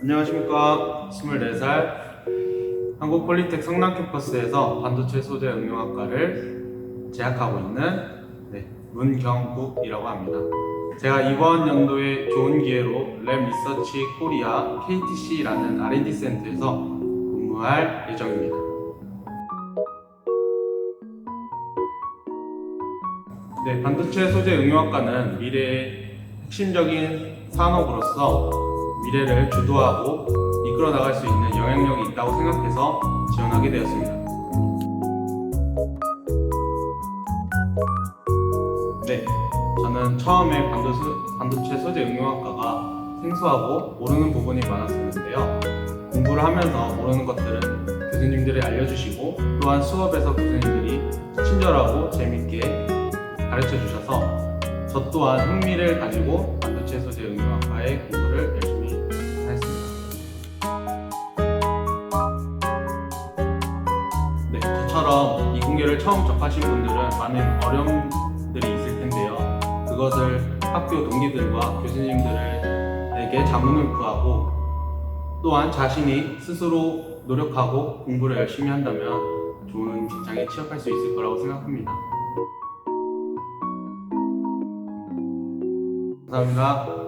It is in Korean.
안녕하십니까. 24살 한국폴리텍 성남 캠퍼스에서 반도체 소재 응용학과를 재학하고 있는 네, 문경국이라고 합니다. 제가 이번 연도에 좋은 기회로 램 리서치 코리아 KTC라는 R&D 센터에서 근무할 예정입니다. 네, 반도체 소재 응용학과는 미래의 핵심적인 산업으로서 미래를 주도하고 이끌어 나갈 수 있는 영향력이 있다고 생각해서 지원하게 되었습니다. 네, 저는 처음에 반도체, 소재 응용학과가 생소하고 모르는 부분이 많았었는데요. 공부를 하면서 모르는 것들은 교수님들이 알려주시고 또한 수업에서 교수님들이 친절하고 재밌게 가르쳐 주셔서 저 또한 흥미를 가지고 반도체 소재 응용학과의 공부를 열심히 저처럼 이 공개를 처음 접하신 분들은 많은 어려움들이 있을 텐데요. 그것을 학교 동기들과 교수님들에게 자문을 구하고 또한 자신이 스스로 노력하고 공부를 열심히 한다면 좋은 직장에 취업할 수 있을 거라고 생각합니다. 감사합니다.